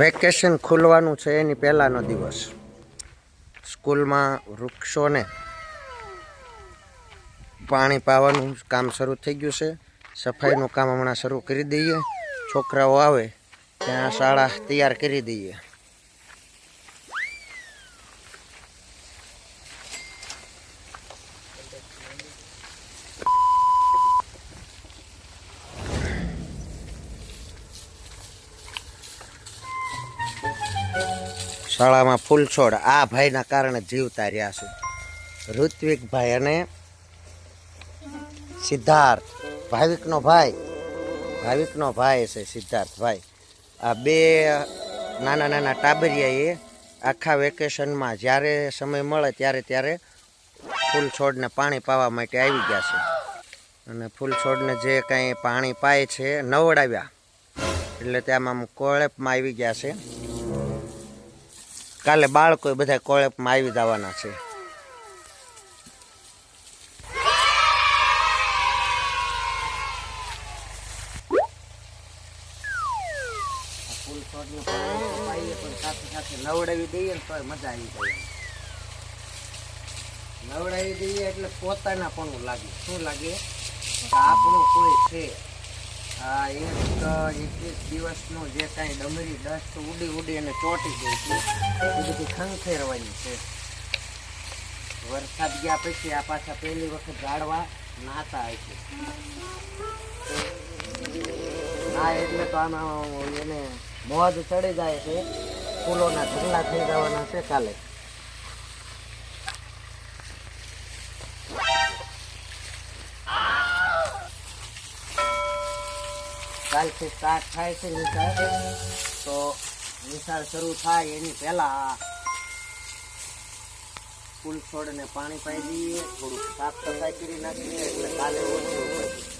Vacation ખુલવાનું છે એની પહેલાંનો દિવસ. સ્કૂલમાં વૃક્ષોને પાણી પાવાનું કામ શરૂ થઈ ગયું છે. સફાઈનું કામ હમણાં શરૂ કરી દઈએ. છોકરાઓ આવે, ત્યાં શાળા તૈયાર કરી દઈએ. શાળામાં ફૂલ છોડ. આ ભાઈના કારણે જીવતા રહ્યા છે. ઋત્વિકભાઈ અને સિદ્ધાર્થ. ભાવિકનો ભાઈ. ભાવિકનો ભાઈ છે સિદ્ધાર્થભાઈ. આ બે નાના નાના ટાબરિયા એ આખા વેકેશનમાં જ્યારે સમય મળે ત્યારે ત્યારે ફૂલ છોડને પાણી પાવા માટે આવી ગયા છે. અને ફૂલ છોડને જે કાંઈ પાણી પાય છે, નવડાવ્યા. એટલે ત્યાં આમ કોળેપમાં આવી ગયા છે. કાલે બાળકો બધા કોળેપમાં આવી જવાના છે. નવડાવી દઈએ ને તો મજા આવી જાય નવડાવી દઈએ એટલે પોતાના પણ લાગે. શું લાગે? આપણું કોઈ છે. આ એક એકવીસ દિવસનું જે કાંઈ ડમરી ડસ્ટ ઉડી ઉડી અને ચોટી ગઈ છે, એ બધી ખંખેરવાની છે. વરસાદ ગયા પછી આ પાછા પહેલી વખત ઝાડવા નાતા હોય છે. ના એટલે તો આમાં એને મોજ ચડી જાય છે. ફૂલોના ઢગલા થઈ જવાના છે કાલે. કાલથી સ્ટાર્ટ થાય છે નિશાળ તો નિશાળ શરૂ થાય, એની પહેલા ફૂલ છોડને પાણી પાઈ દઈએ, થોડુંક સાફ સફાઈ કરી નાખીએ, એટલે કાલે ઓછું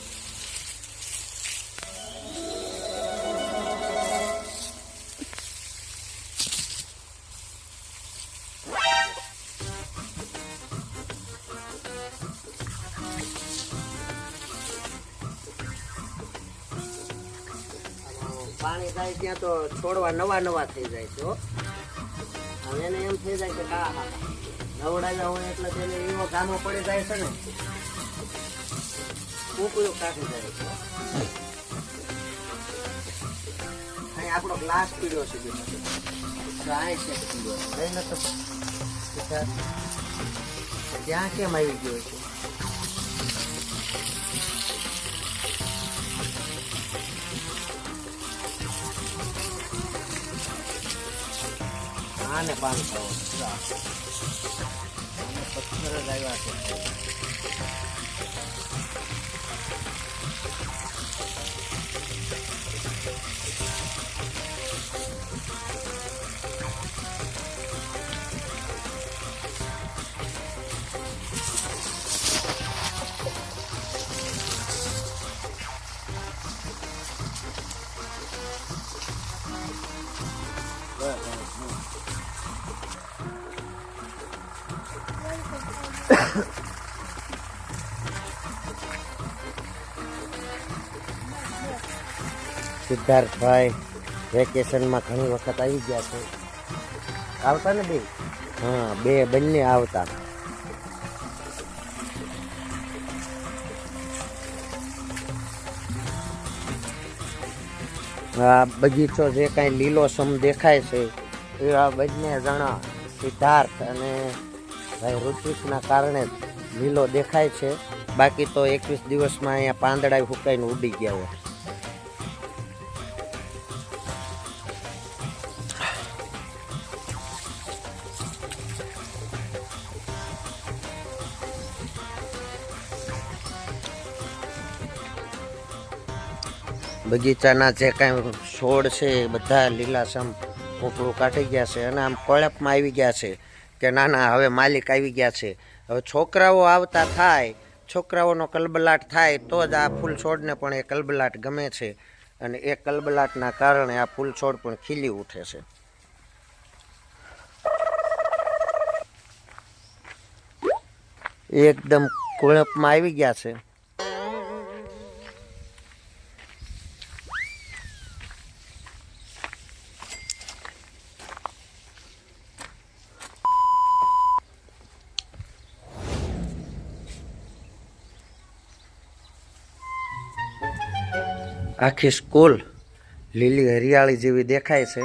પાણી થાય ત્યાં તો છોડવા નવા નવા થઈ જાય છે અને એને એમ થઈ જાય કે હા નવડાવ્યા હોય એટલે તેને એવો ગામો પડી જાય છે ને. કૂકડું કાઢી જાય છે. અહીં આપણો ગ્લાસ પીડ્યો છે ગાય છે ત્યાં કેમ આવી ગયો છે? આને પાવાનું આને પથ્થર જ આવ્યા છે. સિદ્ધાર્થભાઈ વેકેશનમાં ઘણી વખત આવી ગયા છે. આવતા ને બે? હા, બે, બંને આવતા. આ બગીચો જે કાંઈ લીલો સમ દેખાય છે, એ આ બંને જણા સિદ્ધાર્થ અને ભાઈ ઋત્વિકના કારણે લીલો દેખાય છે. બાકી તો એકવીસ દિવસમાં અહીંયા પાંદડા ફૂકાઈને ઉડી ગયા હોય. બગીચાના જે કાંઈ છોડ છે એ બધા લીલાસમ પોપડું કાઢી ગયા છે અને આમ કોળપમાં આવી ગયા છે. કે ના ના હવે માલિક આવી ગયા છે. હવે છોકરાઓ આવતા થાય, છોકરાઓનો કલબલાટ થાય, તો જ આ ફૂલ છોડને પણ એ કલબલાટ ગમે છે. અને એ કલબલાટના કારણે આ ફૂલ છોડ પણ ખીલી ઉઠે છે. એકદમ કોળપમાં આવી ગયા છે. આખી સ્કૂલ લીલી હરિયાળી જેવી દેખાય છે.